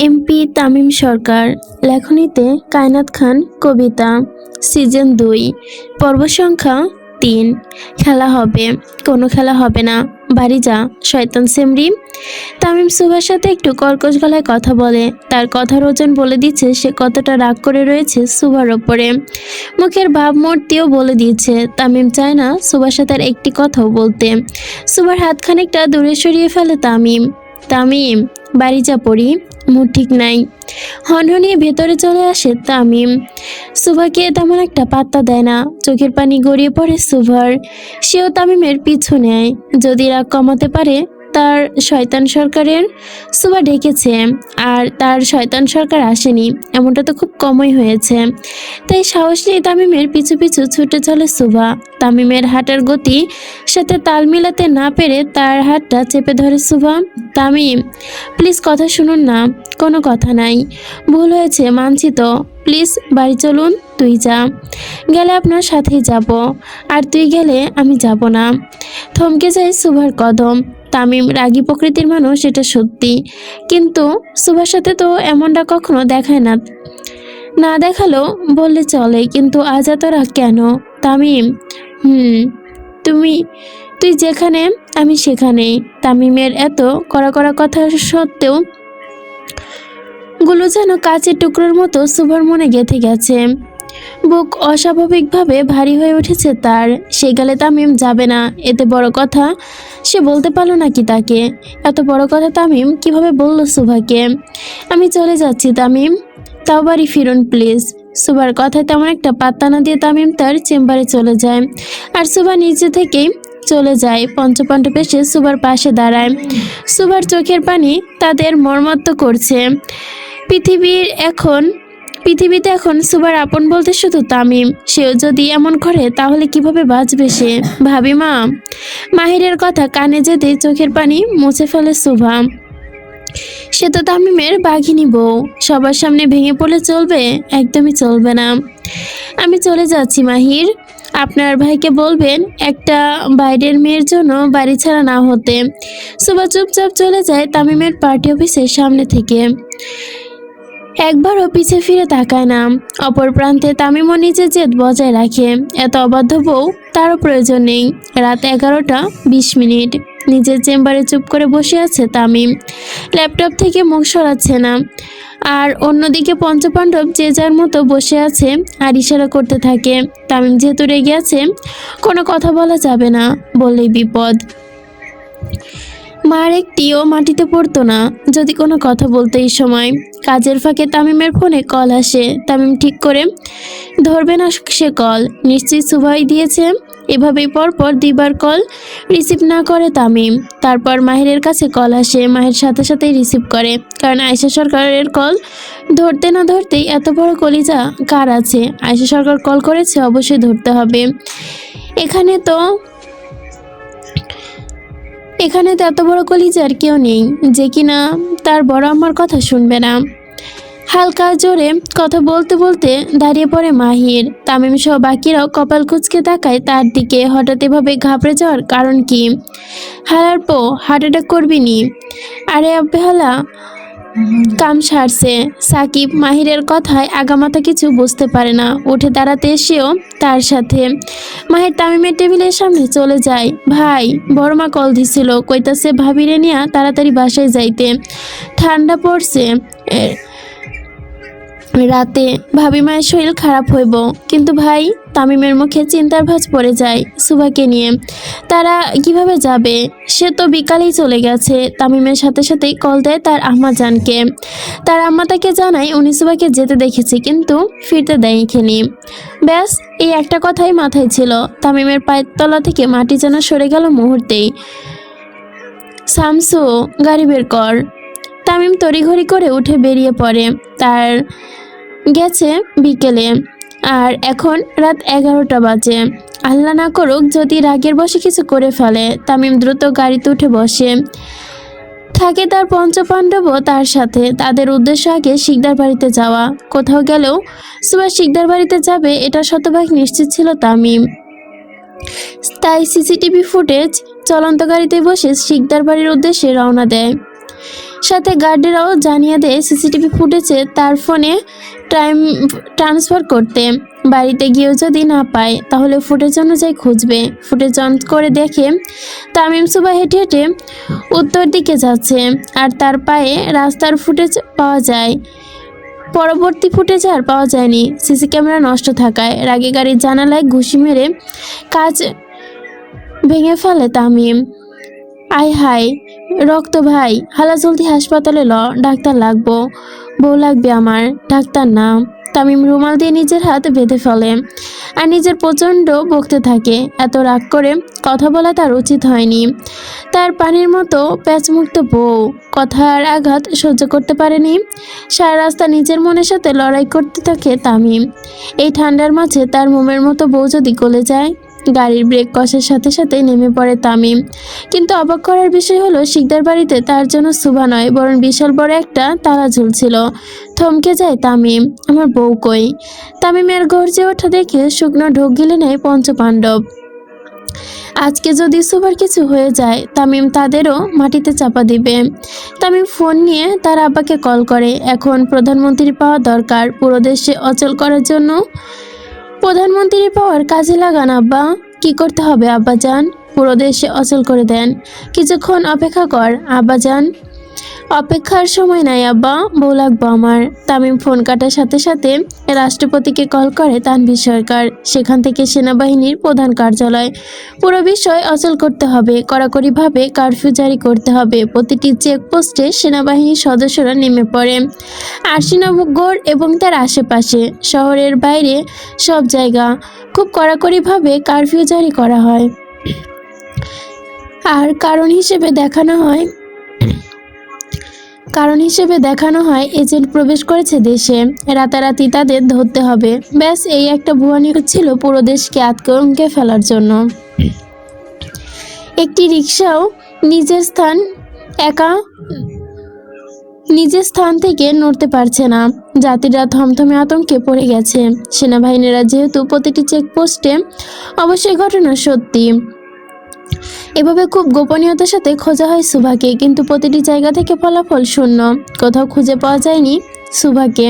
MP Tamim সরকার, লেখনীতে কায়নাত খান, কবিতা, season দুই, পর্ব সংখ্যা তিন, খেলা হবে, কোনো খেলা হবে না। বাড়ি যা, শয়তান সেমরি। তামিম সুভার সাথে একটু কর্কশ গলায় কথা বলে, তার কথার ওজন বলে দিচ্ছে সে কতটা রাগ করে রয়েছে সুভার ওপরে। মুখের ভাবমূর্তিও বলে দিয়েছে তামিম চায় না সুভার সাথে আর একটি কথাও বলতে। সুভার হাত খানিকটা দূরে সরিয়ে ফেলে তামিম। তামিম, বাড়ি যা পড়ি। মুড ঠিক নাই। হনহনিয়ে ভেতরে চলে আসে তামিম। সুভাকে তেমন একটা পাত্তা দেয় না। চোখের পানি গড়িয়ে পড়ে সুভার। সেও তামিমের পিছু নেয়। যদি রাগ কমাতে পারে তার শয়তান সরকারের সুভা ডেকেছে আর তার শয়তান সরকার আসেনি। এমনটা তো খুব কমই হয়েছে। তাই সাহস নিয়ে তামিমের পিছু পিছু ছুটে চলে সুভা তামিমের হাঁটার গতি সাথে তাল মিলাতে না পেরে তার হাতটা চেপে ধরে সুভা তামিম, প্লিজ কথা শুনুন না, কোনো কথা নাই। ভুল হয়েছে, মানছি তো। প্লিজ, বাড়ি চলুন, তুই যা। গেলে আপনার সাথেই যাব, আর তুই গেলে আমি যাব না। থমকে যায় সুভার কদম। তামিম রাগী প্রকৃতির মানুষ, এটা সত্যি। কিন্তু সুভার সাথে তো এমনটা কখনো দেখায় না। না দেখাল বললে চলে, কিন্তু আজ এত রাগ কেন? তামিম, হুম, তুমি, তুই যেখানে, আমি সেখানে। তামিমের এত কড়া কড়া কথা সত্ত্বেও গুলো যেন কাচের টুকরোর মতো সুভার মনে গেঁথে গেছে। বুক অস্বাভাবিকভাবে ভারী হয়ে উঠেছে তার। সে গেলে তামিম যাবে না। এতে বড় কথা, সে বলতে পারল নাকি তাকে। এত বড় কথা তামিম কীভাবে বলল সুভাকে? আমি চলে যাচ্ছি তামিম। তাও বাড়ি ফিরুন, প্লিজ। সুভার কথায় তেমন একটা পাত্তা না দিয়ে তামিম তার চেম্বারে চলে যায়। আর সুভা নিচে থেকেই চলে যায় পঞ্চপাণ্ডব এসে সুভার পাশে দাঁড়ায়। সুভার চোখের পানি তাদের মর্মাত্ম করছে। পৃথিবীর এখন পৃথিবীতে এখন সুবার আপন বলতে শুধু তামিম। সেও যদি এমন করে, তাহলে কীভাবে বাঁচবে সে? ভাবি মা, মাহিরের কথা কানে যেতে চোখের পানি মুছে ফেলে সুভা। সে তো তামিমের বাঘিনী বউ। সবার সামনে ভেঙে পড়লে চলবে? একদমই চলবে না। আমি চলে যাচ্ছি, মাহির। আপনার ভাইকে বলবেন, একটা বাইরের মেয়ের জন্য বাড়ি ছাড়া না হতে। সুভা চুপচাপ চলে যায় তামিমের পার্টি অফিসের সামনে থেকে। একবারও পিছে ফিরে তাকায় না। অপর প্রান্তে তামিমও নিজের জেদ বজায় রাখে। এত অবাধ্য বউ তারও প্রয়োজন নেই। রাত এগারোটা বিশ মিনিট। নিজের চেম্বারে চুপ করে বসে আছে তামিম। ল্যাপটপ থেকে মুখ সরাচ্ছে না। আর অন্যদিকে পঞ্চপাণ্ডব যে যার মতো বসে আছে আর ইশারা করতে থাকে। তামিম যেহেতু রেগে আছে, কোনো কথা বলা যাবে না বললেই বিপদ। মার একটিও মাটিতে পড়তো না। যদি কোনো কথা বলতে এই সময়, কাজের ফাঁকে তামিমের ফোনে কল আসে। তামিম ঠিক করে, ধরবে না সে কল। নিশ্চয়ই সুভাই দিয়েছে। এভাবেই পরপর দুইবার কল রিসিভ না করে তামিম। তারপর মাহিরের কাছে কল আসে। মাহির সাথে সাথেই রিসিভ করে। কারণ আয়সা সরকারের কল ধরতে না ধরতেই এত বড় কলিজা কার আছে? আয়সা সরকার কল করেছে, অবশ্যই ধরতে হবে। এখানে তো এখানে তো এত বড় কলিজার কেউ নেই, যে কিনা তার বড় আমার কথা শুনবে না। হালকা জোরে কথা বলতে বলতে দাঁড়িয়ে পড়ে মাহির। তামিম সহ বাকিরাও কপাল কুচকে তাকায় তার দিকে, হঠাৎ এভাবে ঘাবড়ে যাওয়ার কারণ কি? হারার পো, হার্ট অ্যাটাক করবি নি? আরে বেহালা কাম সারছে। সাকিব মাহিরের কথায় আগামাথা কিছু বুঝতে পারে না। উঠে দাঁড়াতে এসেও তার সাথে। মাহির তামিমের টেবিলের সামনে চলে যায়। ভাই, বড়মা কল দিছিল। কইতাছে ভাবিরে নিয়া তাড়াতাড়ি বাসায় যাইতে। ঠান্ডা পড়ছে। রাতে ভাবি মায়ের শরীর খারাপ হইব। কিন্তু ভাই তামিমের মুখে চিন্তার ভাঁজ পড়ে যায় সুভাকে নিয়ে। তারা কীভাবে যাবে? সে তো বিকালেই চলে গেছে। তামিমের সাথে সাথেই কল দেয় তার আম্মা জানকে। তার আম্মা তাকে জানায়, উনি সুভাকে যেতে দেখেছে, কিন্তু ফিরতে দেয় খেনি ব্যাস, এই একটা কথাই মাথায় ছিল। তামিমের পায়ের তলা থেকে মাটি যেন সরে গেল মুহূর্তেই। সামসু, গাড়ি বের কর। তামিম তড়িঘড়ি করে উঠে বেরিয়ে পড়ে। তার গেছে বিকেলে। আর এখন রাত এগারোটা বাজে। আল্লাহ না করুক, যদি রাগের বসে কিছু করে ফেলে, তামিম দ্রুত গাড়িতে উঠে বসে। থাকে তার পঞ্চপাণ্ডবও তার সাথে। তাদের উদ্দেশ্য আগে শিকদার বাড়িতে যাওয়া। কোথাও গেলেও সুভাষ শিকদার বাড়িতে যাবে, এটা শতভাগ নিশ্চিত ছিল তামিম। তাই সিসিটিভি ফুটেজ চলন্ত গাড়িতে বসে শিকদার বাড়ির উদ্দেশ্যে রওনা দেয়। সাথে গার্ডেরাও জানিয়ে দেয় সিসিটিভি ফুটেছে তার ফোনে টাইম ট্রান্সফার করতে। বাড়িতে গিয়েও যদি না পায়, তাহলে ফুটেজ অনুযায়ী খুঁজবে। ফুটেজ অন করে দেখে তামিম সুবা হেঁটে হেঁটে উত্তর দিকে যাচ্ছে আর তার পায়ে রাস্তার ফুটেজ পাওয়া যায়। পরবর্তী ফুটেজ আর পাওয়া যায়নি। সিসি ক্যামেরা নষ্ট থাকায় রাগে গাড়ির জানালায় ঘুষি মেরে কাজ ভেঙে ফেলে তামিম। আয় হাই রক্ত ভাই, হালা জলদি হাসপাতালে ল, ডাক্তার লাগবো। বউ লাগবে আমার, ডাক্তার না তামিম রুমাল দিয়ে নিজের হাত বেঁধে ফেলে আর নিজের প্রচণ্ড বকতে থাকে। এত রাগ করে কথা বলা তার উচিত হয়নি। তার পানির মতো প্যাচমুক্ত বউ, কথার আঘাত সহ্য করতে পারেনি। সারা রাস্তা নিজের মনের সাথে লড়াই করতে থাকে তামিম। এই ঠান্ডার মাঝে তার মোমের মতো বউ যদি গলে যায় গাড়ির ব্রেক কষার সাথে সাথে নেমে পড়ে তামিম। কিন্তু অবাক করার বিষয় হলো, শিকদার বাড়িতে তার জন্য শুভা নয়, বরং বিশাল বড় একটা তালা ঝুলছিল। থমকে যায় তামিম, আমার বউ কই? তামিমের গর্জে ওঠা দেখে শুকনো ঢোক গিলে নেয় পঞ্চপাণ্ডব। আজকে যদি সুবার কিছু হয়ে যায়, তামিম তাদেরও মাটিতে চাপা দিবে। তামিম ফোন নিয়ে তার আব্বাকে কল করে, এখন প্রধানমন্ত্রী পাওয়া দরকার, পুরো দেশে অচল করার জন্য প্রধানমন্ত্রী পাওয়ার কাজে লাগান আব্বা। কি করতে হবে আব্বা যান পুরো দেশে অচল করে দেন। কিছুক্ষণ অপেক্ষা কর আব্বা যান অপেক্ষার সময় নাই, আব্বা। বউ লাগবো আমার। তামিম ফোন কাটার সাথে সাথে রাষ্ট্রপতিকে কল করে তানভীর সরকার, সেখান থেকে সেনাবাহিনীর প্রধান কার্যালয়। পুরো বিষয় অচল করতে হবে, কড়াকড়িভাবে কারফিউ জারি করতে হবে। প্রতিটি চেকপোস্টে সেনাবাহিনীর সদস্যরা নেমে পড়ে। আরশিনগর এবং তার আশেপাশে, শহরের বাইরে সব জায়গা। খুব কড়াকড়িভাবে কারফিউ জারি করা হয়। আর কারণ হিসেবে দেখানো হয় কারণ হিসেবে দেখানো হয়, এজেন্ট প্রবেশ করেছে দেশে। রাতারাতি তাদের ধরতে হবে। ব্যাস, এই একটা ভুয়া নিয়োগ ছিল পুরো দেশকে আতঙ্কে ফেলার জন্য। একটি রিক্সাও নিজের স্থান একা নিজের স্থান থেকে নড়তে পারছে না। যাত্রীরা থমথমে আতঙ্কে পড়ে গেছে। সেনাবাহিনীরা যেহেতু প্রতিটি চেকপোস্টে অবশ্যই ঘটনা সত্যি। এভাবে খুব গোপনীয়তার সাথে খোঁজা হয় সুভাকে, কিন্তু প্রতিটি জায়গা থেকে ফলাফল শূন্য। কোথাও খুঁজে পাওয়া যায়নি সুভাকে।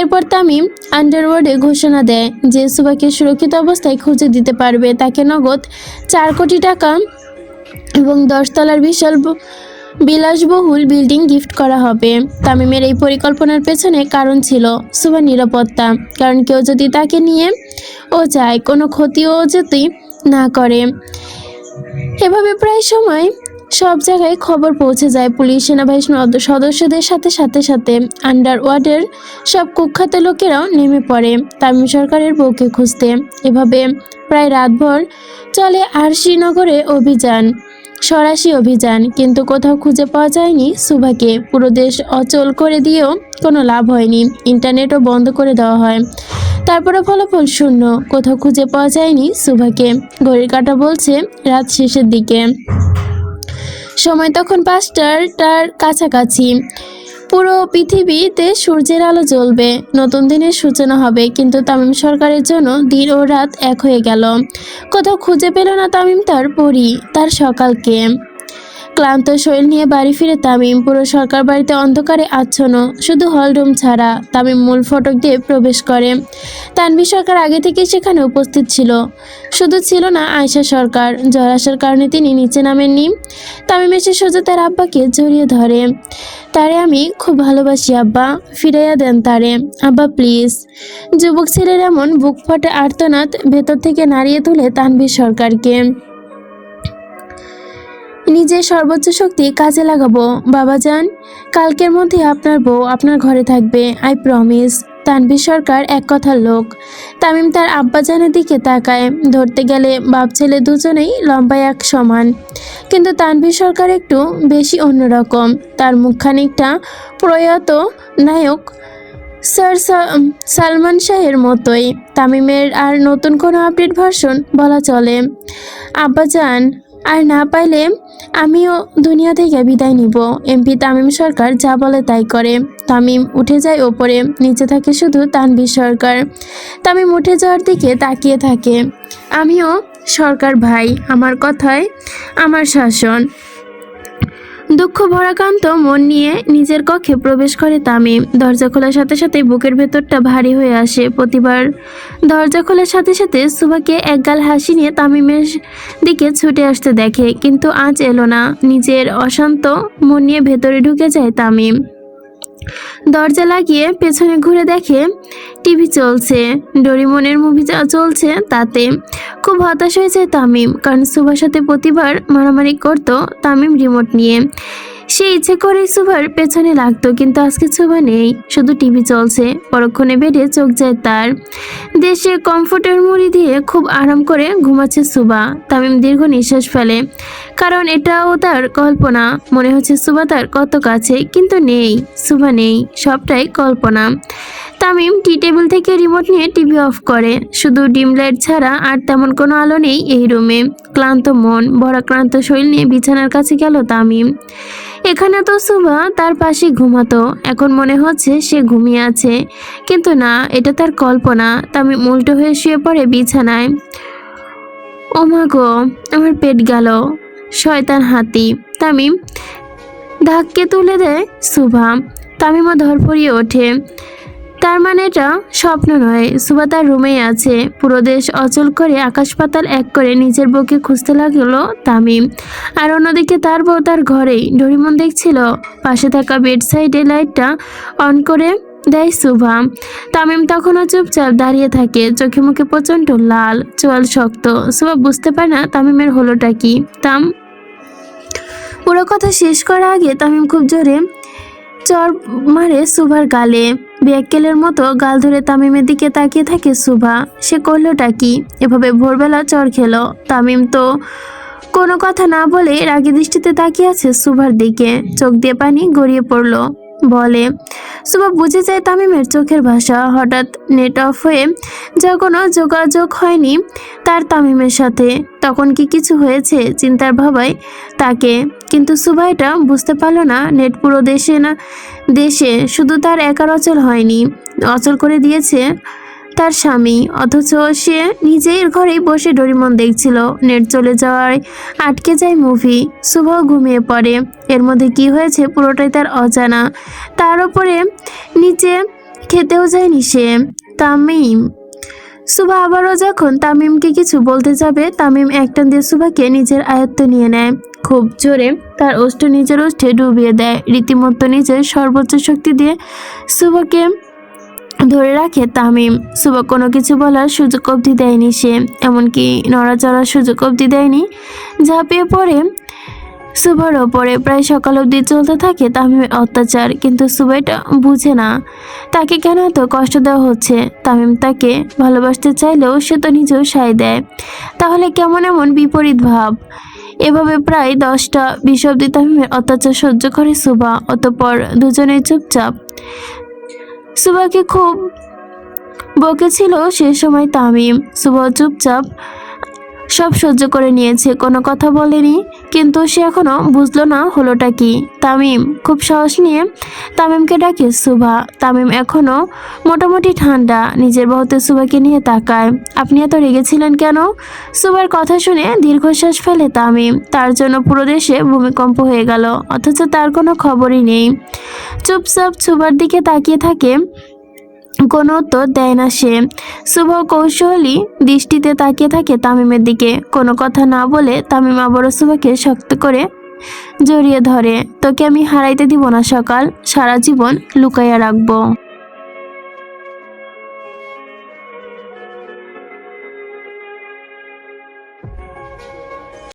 এরপর তামিম আন্ডারওয়ার্ডে ঘোষণা দেয় যে সুভাকে সুরক্ষিত অবস্থায় খুঁজে দিতে পারবে। তাকে নগদ চার কোটি টাকা এবং দশতলার বিশাল বিলাসবহুল বিল্ডিং গিফট করা হবে। তামিমের এই পরিকল্পনার পেছনে কারণ ছিল সুভার নিরাপত্তা। কারণ কেউ যদি তাকে নিয়ে ও যায়, কোনো ক্ষতিও যদি না করে। এভাবে প্রায় সময় সব জায়গায় খবর পৌঁছে যায় পুলিশ, সেনাবাহিনী সদ- সদস্যদের সাথে সাথে সাথে আন্ডার ওয়ার্ডের সব কুখ্যাত লোকেরাও নেমে পড়ে। তামিম সরকারের বউকে খুঁজতে। এভাবে প্রায় রাতভর চলে আর শ্রীনগরে অভিযান। সরাসি অভিযান, কিন্তু কোথাও খুঁজে পাওয়া যায়নি সুভাকে। পুরো দেশ অচল করে দিয়েও কোনো লাভ হয়নি। ইন্টারনেটও বন্ধ করে দেওয়া হয়। তারপরে ফলাফল শূন্য, কোথাও খুঁজে পাওয়া যায়নি সুভাকে। ঘড়ির কাটা বলছে রাত শেষের দিকে। সময় তখন পাঁচটার, তার কাছাকাছি। পুরো পৃথিবীতে সূর্যের আলো জ্বলবে। নতুন দিনের সূচনা হবে, কিন্তু তামিম সরকারের জন্য দিন ও রাত এক হয়ে গেল। কোথাও খুঁজে পেল না তামিম তার পরি, তার সকালকে। ক্লান্ত শরীর নিয়ে বাড়ি ফিরে তামিম পুরো সরকার বাড়িতে অন্ধকারে আচ্ছন্ন, শুধু হলরুম ছাড়া তামিম মূল ফটক দিয়ে প্রবেশ করে। তানভি সরকার আগে থেকে সেখানে উপস্থিত ছিল। শুধু ছিল না আয়শা সরকার, জ্বর আসার কারণে তিনি নিচে নামেননি। তামিম এসে সোজা তার আব্বাকে জড়িয়ে ধরে। তারে আমি খুব ভালোবাসি আব্বা, ফিরাইয়া দেন তারে। আব্বা, প্লিজ। যুবক ছেলের এমন বুক ফাটে আর্তনাদ ভেতর থেকে নাড়িয়ে তুলে তানভীর সরকারকে। নিজের সর্বোচ্চ শক্তি কাজে লাগাবো। বাবা যান কালকের মধ্যে আপনার বউ আপনার ঘরে থাকবে আই প্রমিস তানভীর সরকার এক কথার লোক। তামিম তার আব্বাজানের দিকে তাকায়। ধরতে গেলে বাপ ছেলে দুজনেই লম্বায় এক সমান। কিন্তু তানভীর সরকার একটু বেশি অন্যরকম। তার মুখ খানিকটা প্রয়াত নায়ক স্যার সালমান শাহের মতোই। তামিমের আর নতুন কোনো আপডেট ভার্সন বলা চলে। আব্বাজান আর না পাইলে আমিও দুনিয়া থেকে বিদায় নিব। এমপি তামিম সরকার যা বলে তাই করে। তামিম উঠে যায় ওপরে, নিচে থাকে শুধু তানবি সরকার। তামিম উঠে যাওয়ার দিকে তাকিয়ে থাকে। আমিও, সরকার ভাই, আমার কথায় আমার শাসন। দুঃখ ভরাকান্ত মন নিয়ে নিজের কক্ষে প্রবেশ করে তামিম। দরজা খোলার সাথে সাথে বুকের ভেতরটা ভারী হয়ে আসে। প্রতিবার দরজা খোলার সাথে সাথে সুবাকে একগাল হাসি নিয়ে তামিমের দিকে ছুটে আসতে দেখে, কিন্তু আজ এলো না। নিজের অশান্ত মন নিয়ে ভেতরে ঢুকে যায় তামিম। দরজা লাগিয়ে পেছনে ঘুরে দেখে টিভি চলছে, ডোরিমনের মুভি যা চলছে তাতে। খুব হতাশ হয়েছে তামিম, কারণ সুভার সাথে প্রতিবার মারামারি করতো তামিম রিমোট নিয়ে। সে ইচ্ছে করে সুভার পেছনে লাগতো, কিন্তু আজকে সুভা নেই। শুধু টিভি চলছে, পরক্ষণে বেডে চোখ যায় তার। দেশে কমফোর্টের মুড়ি দিয়ে খুব আরাম করে ঘুমাচ্ছে সুবা তামিম দীর্ঘ নিঃশ্বাস ফেলে। কারণ এটাও তার কল্পনা। মনে হচ্ছে সুবা তার কত কাছে, কিন্তু নেই। সুবা নেই, সবটাই কল্পনা। তামিম টি টেবিল থেকে রিমোট নিয়ে টিভি অফ করে। শুধু ডিম লাইট ছাড়া আর তেমন কোনো আলো নেই এই রুমে। ক্লান্ত মন বড়াক্রান্ত শরীর নিয়ে বিছানার কাছে গেল তামিম। এখানে তো সুভা তার পাশে ঘুমাতো। এখন মনে হচ্ছে সে ঘুমিয়ে আছে। কিন্তু না, এটা তার কল্পনা। তামিম উল্টো হয়ে শুয়ে পড়ে বিছানায়। ওমা গো, আমার পেট গেল। শয়তান হাতি। তামিম ধাক্কে তুলে দেয় সুভা। তামিমও ধরপড়িয়ে ওঠে। তার মানে এটা স্বপ্ন নয়। সুভা তার রুমেই আছে। পুরো দেশ অচল করে আকাশ পাতাল এক করে নিজের বউকে খুঁজতে লাগল তামিম। আর অন্যদিকে তার বউ তার ঘরেই। ডরিমন দেখছিল, পাশে থাকা বেড সাইডে লাইটটা অন করে দেয় সুভা। তামিম তখনও চুপচাপ দাঁড়িয়ে থাকে। চোখে মুখে প্রচণ্ড লাল, চোয়াল শক্ত। সুভা বুঝতে পারে না তামিমের হলোটা কি। তাম পুরো কথা শেষ করার আগে তামিম খুব জোরে চর মারে সুভার গালে। বিয়াক্কেলের মতো গাল ধরে তামিমের দিকে তাকিয়ে থাকে সুভা। সে করলোটা কি? এভাবে ভোরবেলা চর খেলো। তামিম তো কোনো কথা না বলে রাগী দৃষ্টিতে তাকিয়ে আছে সুভার দিকে। চোখ দিয়ে পানি গড়িয়ে পড়ল। বলে, সুভা, বুঝে যায় তামিমের চোখের ভাষা। হঠাৎ নেট অফ হয়ে যা কোনো যোগাযোগ হয়নি তার তামিমের সাথে। তখন কি কিছু হয়েছে? চিন্তার ভাবায় তাকে কিন্তু সুভা এটা বুঝতে পারল না, নেট পুরো দেশে না, দেশে শুধু তার একার অচল হয়নি। অচল করে দিয়েছে তার স্বামী, অথচ সে নিজের ঘরেই বসে ডরিমন দেখছিল। নেট চলে যাওয়ায় আটকে যায় মুভি। শুভও ঘুমিয়ে পড়ে। এর মধ্যে কি হয়েছে পুরোটাই তার অজানা। তার উপরে নিচে খেতেও যায়নি সে। তামিম সুভা আবারও যখন তামিমকে কিছু বলতে যাবে, তামিম একটান দিয়ে সুভাকে নিজের আয়ত্ত নিয়ে নেয়। খুব জোরে তার ওষ্ঠ নিজের ওষ্ঠে ডুবিয়ে দেয়। রীতিমতো নিজের সর্বোচ্চ শক্তি দিয়ে সুভাকে ধরে রাখে তামিম। সুবা কোনো কিছু বলার সুযোগ অবধি দেয়নি সে, এমনকি নড়াচড়ার সুযোগ অবধি দেয়নি। ঝাঁপিয়ে পড়ে সুবার ওপরে প্রায় সকাল অবধি চলতে থাকে তামিমের অত্যাচার, কিন্তু সুবা এটা বুঝে না। তাকে কেন এত কষ্ট দেওয়া হচ্ছে? তামিম তাকে ভালোবাসতে চাইলেও সে তো নিজেও সায় দেয়। তাহলে কেমন এমন বিপরীত ভাব? এভাবে প্রায় দশটা বিশ অব্দি তামিমের অত্যাচার সহ্য করে সুবা অতপর দুজনেই চুপচাপ। সুবাকে খুব বকেছিল সে সময় তামিম। সুবা চুপচাপ সব সহ্য করে নিয়েছে, কোনো কথা বলেনি। কিন্তু সে এখনও বুঝলো না হলোটা কি। তামিম খুব সাহস নিয়ে তামিমকে ডাকে, সুভা, তামিম এখনও মোটামুটি ঠান্ডা। নিজের বহুতে সুভাকে নিয়ে তাকায়। আপনি এত রেগেছিলেন কেন? সুভার কথা শুনে দীর্ঘশ্বাস ফেলে তামিম। তার জন্য পুরো দেশে ভূমিকম্প হয়ে গেল, অথচ তার কোনো খবরই নেই। চুপচাপ সুভার দিকে তাকিয়ে থাকে কোনো উত্তর দেয় না সে। শুভ কৌশলী দৃষ্টিতে তাকিয়ে থাকে তামিমের দিকে। কোনো কথা না বলে তামিম আবারও শুভকে শক্ত করে জড়িয়ে ধরে। তোকে আমি হারাইতে দিব না সকাল, সারা জীবন লুকাইয়া রাখব।